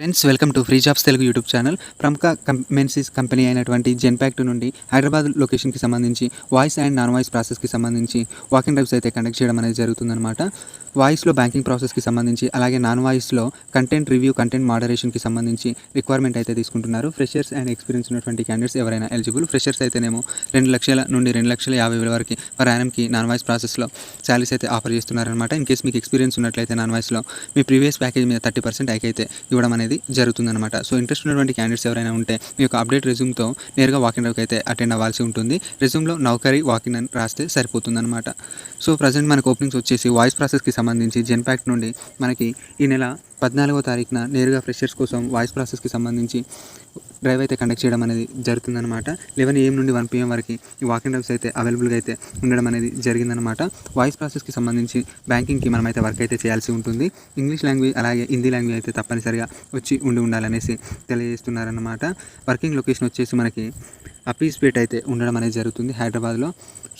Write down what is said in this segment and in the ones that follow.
Friends welcome to free jobs Telugu YouTube channel ప్రముఖ companies company అయినటువంటి Genpact నుండి హైదరాబాద్ లొకేషన్కి సంబంధించి వాయిస్ అండ్ నాన్ వాయిస్ ప్రాసెస్కి సంబంధించి వాకింగ్ డ్రైవ్స్ అయితే కండక్ట్ చేయడం అనేది జరుగుతుందన్నమాట. వాయిస్లో బ్యాంకింగ్ ప్రాసెస్కి సంబంధించి అలాగే నాన్ వాయిస్లో కంటెంట్ రివ్యూ కంటెంట్ మోడరేషన్కి సంబంధించి రిక్వైర్మెంట్ అయితే తీసుకుంటున్నారు. ఫ్రెషర్స్ అండ్ ఎక్స్పీరియన్స్ ఉన్నటువంటి క్యాండిడేట్స్ ఎవరైనా ఎలిజిబుల్ ఫ్రెషర్స్ అయితేనేమో రెండు లక్షల నుండి రెండు లక్షల యాభై వేల వరకు పర్ యానంకి నాన్ వాయిస్ ప్రాసెస్లో శాలరీస్ అయితే ఆఫర్ చేస్తున్నారనమాట ఇన్ కేసు మీకు ఎక్స్పీరియన్స్ ఉన్నట్లయితే నాన్ వాయిస్లో మీ ప్రీవియస్ ప్యాకేజ్ మీద థర్టీ పర్సెంట్ హైక్ అయితే ఇవ్వడం అనేది జరుగుతుందన్నమాట. సో ఇంట్రెస్ట్ ఉన్నటువంటి క్యాండిడేట్స్ ఎవరైనా ఉంటే మీ యొక్క అప్డేట్ రెజ్యూమ్తో నేరుగా వాకిన్ డ్రైవ్కి అయితే అటెండ్ అవ్వాల్సి ఉంటుంది. రెజ్యూమ్లో నౌకరీ వాకిన్ అని రాస్తే సరిపోతుందన్నమాట. సో ప్రజెంట్ మనకు ఓపెనింగ్స్ వచ్చేసి వాయిస్ ప్రాసెస్కి సంబంధించి జెన్పాక్ట్ నుండి మనకి ఈ నెల పద్నాలుగో తారీఖున నేరుగా ఫ్రెషర్స్ కోసం వాయిస్ ప్రాసెస్కి సంబంధించి డ్రైవ్ అయితే కండక్ట్ చేయడం అనేది జరుగుతుందన్నమాట. లెవెన్ ఏఎం నుండి వన్ పిఎం వరకు ఈ వాకింగ్ డ్రైవ్స్ అయితే అవైలబుల్గా అయితే ఉండడం అనేది జరిగిందనమాట వాయిస్ ప్రాసెస్కి సంబంధించి బ్యాంకింగ్కి మనం అయితే వర్క్ అయితే చేయాల్సి ఉంటుంది. ఇంగ్లీష్ లాంగ్వేజ్ అలాగే హిందీ లాంగ్వేజ్ అయితే తప్పనిసరిగా వచ్చి ఉండి ఉండాలనేసి తెలియజేస్తున్నారన్నమాట. వర్కింగ్ లొకేషన్ వచ్చేసి మనకి అపీస్పేట్ అయితే ఉండడం అనేది జరుగుతుంది హైదరాబాద్లో.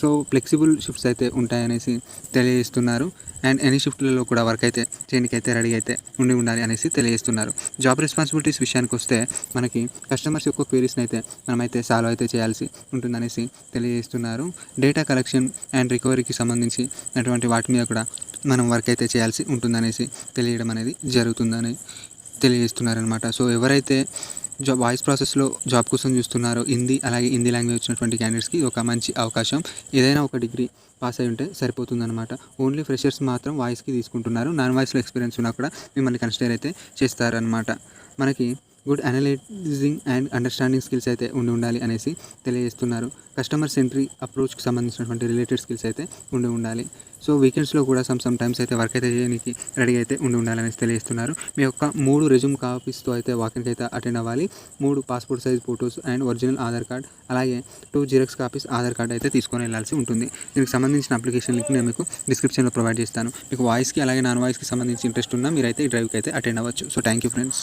సో ఫ్లెక్సిబుల్ షిఫ్ట్స్ అయితే ఉంటాయనేసి తెలియజేస్తున్నారు. అండ్ ఎనీ షిఫ్ట్లలో కూడా వర్క్ అయితే చేయడానికి అయితే రెడీ అయితే ఉండి ఉండాలి అనేసి తెలియజేస్తున్నారు. జాబ్ రెస్పాన్సిబిలిటీస్ విషయానికి వస్తే మనకి కస్టమర్స్ యొక్క క్వైరీస్ని అయితే మనమైతే సాల్వ్ అయితే చేయాల్సి ఉంటుందనేసి తెలియజేస్తున్నారు. డేటా కలెక్షన్ అండ్ రికవరీకి సంబంధించి అటువంటి వాటి మీద కూడా మనం వర్క్ అయితే చేయాల్సి ఉంటుందనేసి తెలియడం అనేది జరుగుతుందని తెలియజేస్తున్నారనమాట సో ఎవరైతే జాబ్ వాయిస్ ప్రాసెస్లో జాబ్ కోసం చూస్తున్నారో. హిందీ అలాగే హిందీ లాంగ్వేజ్ వచ్చినటువంటి క్యాండిడేట్స్కి ఒక మంచి అవకాశం. ఏదైనా ఒక డిగ్రీ పాస్ అయి ఉంటే సరిపోతుందన్నమాట. ఓన్లీ ఫ్రెషర్స్ మాత్రం వాయిస్కి తీసుకుంటున్నారు. నాన్ వాయిస్లో ఎక్స్పీరియన్స్ ఉన్నా కూడా మిమ్మల్ని కన్సిడర్ అయితే చేస్తారనమాట మనకి good analysing and understanding skills అయితే ఉండి ఉండాలి అనేసి తెలియజేస్తున్నారు. కస్టమర్ సెంట్రీ అప్రోచ్కి సంబంధించినటువంటి రిలేటెడ్ స్కిల్స్ అయితే ఉండి ఉండాలి. సో వీకెండ్స్లో కూడా సమ్ సమ్ టైమ్స్ అయితే వర్క్ అయితే చేయడానికి రెడీ అయితే ఉండి ఉండాలనేసి తెలియజేస్తున్నారు. మీ యొక్క మూడు రెజ్యూమ్ కాపీస్తో అయితే వాకింగ్కి అయితే అటెండ్ అవ్వాలి. మూడు passport size photos and original Aadhaar card అలాగే two xerox copies Aadhaar card అయితే తీసుకొని వెళ్ళాల్సి ఉంటుంది. దీనికి సంబంధించిన అప్లికేషన్ లింక్ నేను మీకు డిస్క్రిప్షన్లో ప్రొవైడ్ చేస్తాను. మీకు వాయిస్కి అలాగే నాన్ వాయిస్కి సంబంధించి ఇంట్రెస్ట్ ఉన్నా మీరైతే ఈ డ్రైవ్కి అయితే అటెండ్ అవ్వచ్చు. So thank you friends